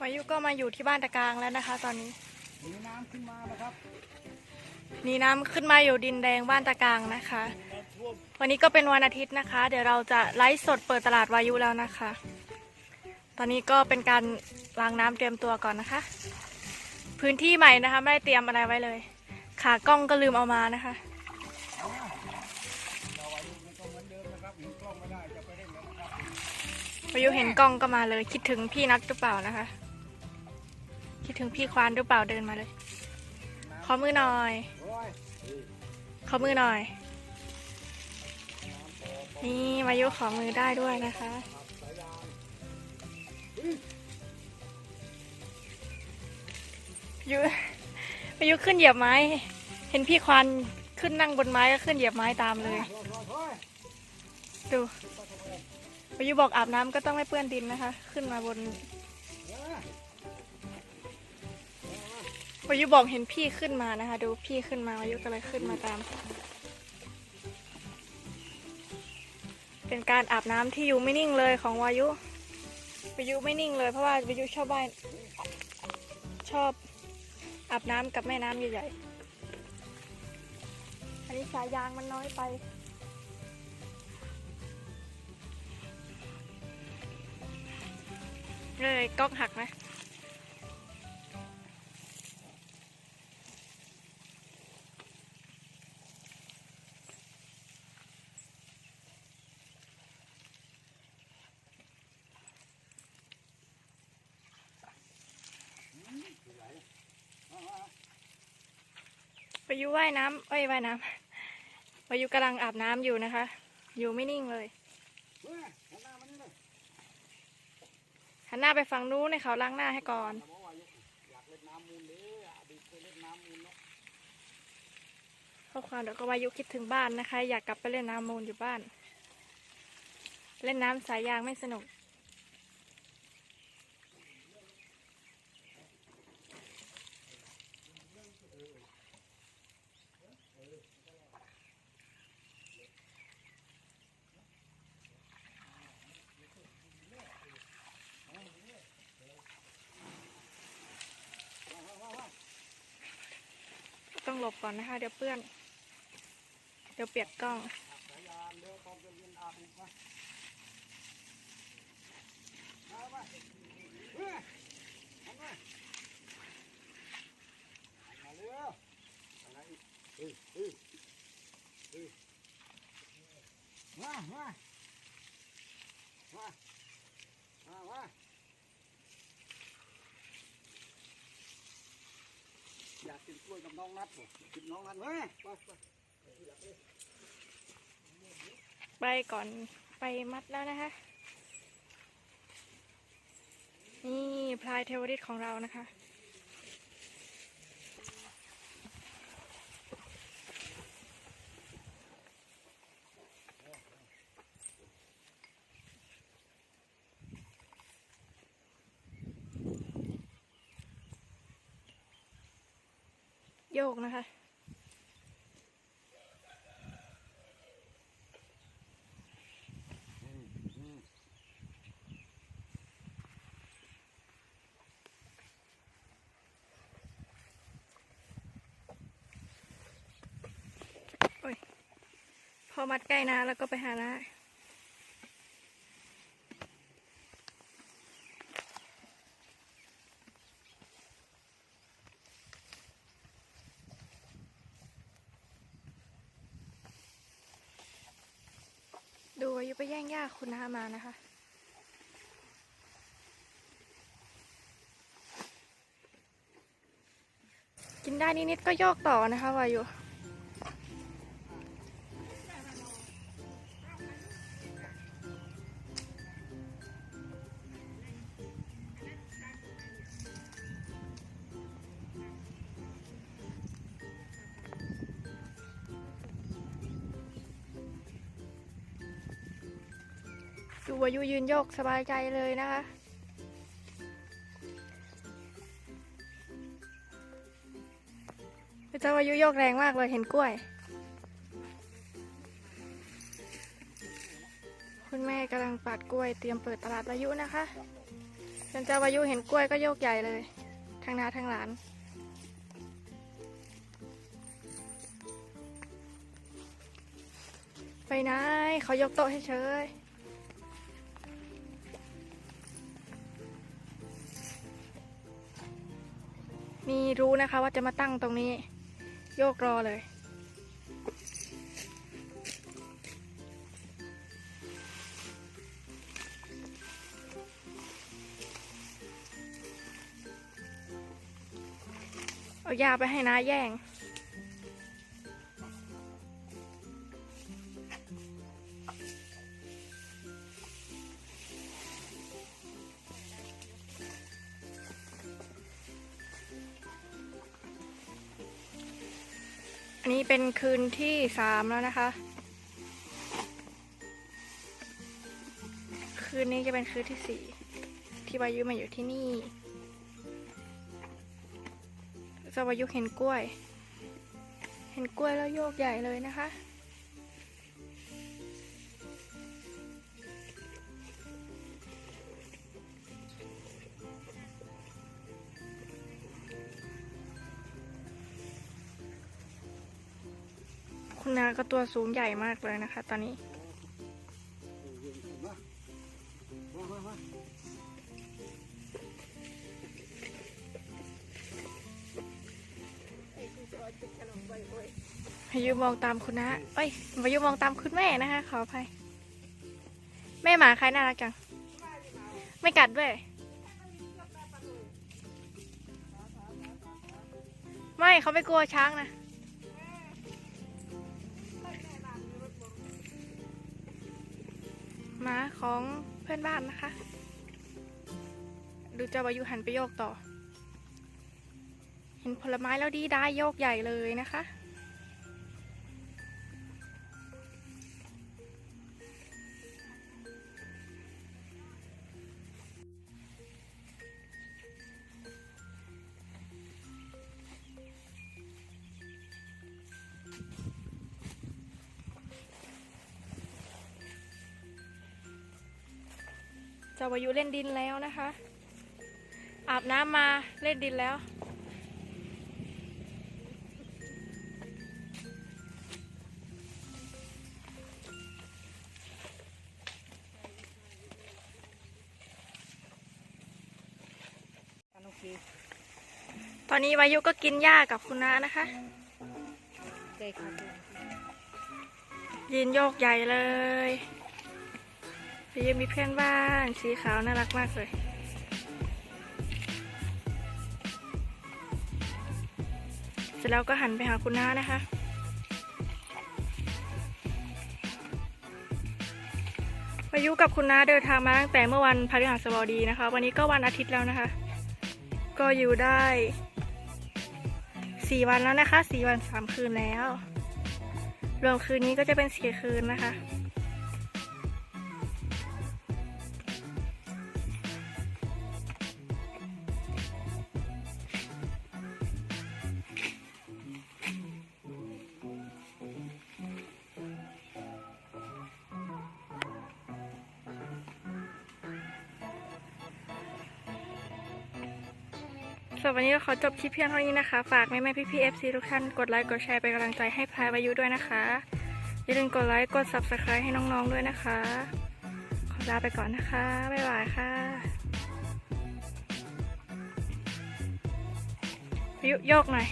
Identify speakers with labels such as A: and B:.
A: วายุก็มาอยู่ที่บ้านตะกลาง
B: แล้วนะคะ ตอนนี้
A: มีน้ำขึ้นมานะครับ
B: มีน้ำขึ้นมาอยู่ดินแดงบ้านตะกลางนะคะวันนี้ก็เป็นวันอาทิตย์นะคะ เดี๋ยวเราจะไลฟ์สดเปิดตลาดวายุแล้วนะคะ ตอนนี้ก็เป็นการล้างน้ำเตรียมตัวก่อนนะคะ พื้นที่ใหม่นะคะ ไม่ได้เตรียมอะไรไว้เลย ขากล้องก็ลืมเอามานะคะ
A: เราวายุมันก็เหมือนเดิมนะครับเห็นกล้องไม่ได้จะไปเล่นแล้วนะครับ
B: วายุเห็นกล้องก็มาเลยคิดถึงพี่นักหรือเปล่านะคะ คิดถึงพี่ควานหรือเปล่าเดินมาเลย ขอมือหน่อย ขอมือหน่อย นี่วายุขอมือได้ด้วยนะคะ ยุวายุขึ้นเหยียบไม้ เห็นพี่ควานขึ้นนั่งบนไม้ก็ขึ้นเหยียบไม้ตามเลย ดูวายุบอกอาบน้ำก็ต้องไม่เปื้อนดินนะคะ ขึ้นมาบน
A: วา
B: ยุบอกเห็นพี่ขึ้นมานะคะ ดูพี่ขึ้นมาวายุก็เลยขึ้นมาตาม เป็นการอาบน้ำที่อยู่ไม่นิ่งเลยของวายุวายุไม่นิ่งเลยเพราะว่าวายุชอบบ้านชอบอาบน้ำกับแม่น้ำใหญ่ๆ อันนี้สายยางมันน้อยไป เลยก๊อกหักไหม วายุว่ายน้ำเอ้ยว่ายน้ำวายุกำลังอาบน้ำอยู่นะคะ อยู่ไม่นิ่งเลย
A: เฮ้ยหันหน้าน่า
B: ไปฝั่งนู้นให้เขาล้างหน้าให้ก่อนข้อความเดี๋ยวก็วายุคิดถึงบ้านนะคะ อยากกลับไปเล่นน้ำมูลอยู่บ้าน เล่นน้ำสายยางไม่สนุก บก่อนนะคะ เดี๋ยวเปื้อน เดี๋ยวเปียกกล้อง
A: สายยานเดี๋ยวต้องจะเรียนอาบอีกนะมามาเฮ้ยหันมาหันมาเร็วอะไรอีกเฮ้ยเฮ้ยเฮ้ยมามามามามา อยากกินกล้วยกับน้องนัดบ่กินน้องนัดเว้ยไปไป
B: ไปก่อนไปมัดแล้วนะคะ นี่พลายเทวริตของเรานะคะ ยกนะคะพอมัดใกล้นาแล้วก็ไปหานา ไปแย่งหญ้าคุณนามานะคะ กินได้นิดๆก็โยกต่อนะคะวายุ ดูวายุยืนโยกสบายใจเลยนะคะ เจ้าวายุโยกแรงมากเลยเห็นกล้วย คุณแม่กำลังปัดกล้วยเตรียมเปิดตลาดวายุนะคะจนเจ้าวายุเห็นกล้วยก็โยกใหญ่เลยทั้งนาทั้งหลานไปไหนเขายกโต๊ะให้เฉย มีรู้นะคะว่าจะมาตั้งตรงนี้ โยกรอเลย เอายาไปให้น้าแย่ง นี้เป็นคืนที่สามแล้วนะคะ คืนนี้จะเป็นคืนที่สี่ที่วายุมาอยู่ที่นี่จะวายุเห็นกล้วย เห็นกล้วยแล้วโยกใหญ่เลยนะคะ คุณนาก็ตัวสูงใหญ่มากเลยนะคะ ตอนนี้ พายุมองตามคุณนะเอ้ยพายุมองตามคุณแม่นะคะ ขออภัย แม่หมาใครน่ารักจัง ไม่กัดด้วย ไม่เขาไม่กลัวช้างนะ ของเพื่อนบ้านนะคะ ดูเจ้าวายุหันไปโยกต่อ เห็นผลไม้แล้วดีได้โยกใหญ่เลยนะคะ จ้าวายุเล่นดินแล้วนะคะ อาบน้ำมาเล่นดินแล้ว
A: โอเค
B: ตอนนี้วายุก็กินหญ้ากับคุณน้านะคะ
A: เด็กครับ
B: ยืนโยกใหญ่เลย วายุมีเพื่อนบ้านสีขาวน่ารักมากเลยเสร็จแล้วก็หันไปหาคุณน้านะคะวายุกับคุณน้าเดินทางมาตั้งแต่เมื่อวันพฤหัสบดีนะคะ วันนี้ก็วันอาทิตย์แล้วนะคะ ก็อยู่ได้สี่วันแล้วนะคะสี่วันสามคืนแล้ว รวมคืนนี้ก็จะเป็นสี่คืนนะคะ สำหรับวันนี้เราขอจบคลิปเพียงเท่านี้นะคะ ฝากแม่แม่พี่พี่เอฟซีทุกท่านกดไลค์กดแชร์เป็นกำลังใจให้พายวายุด้วยนะคะอย่าลืมกดไลค์กด subscribe ให้น้องๆด้วยนะคะ ขอลาไปก่อนนะคะ บ๊ายบายค่ะยุโยกหน่อย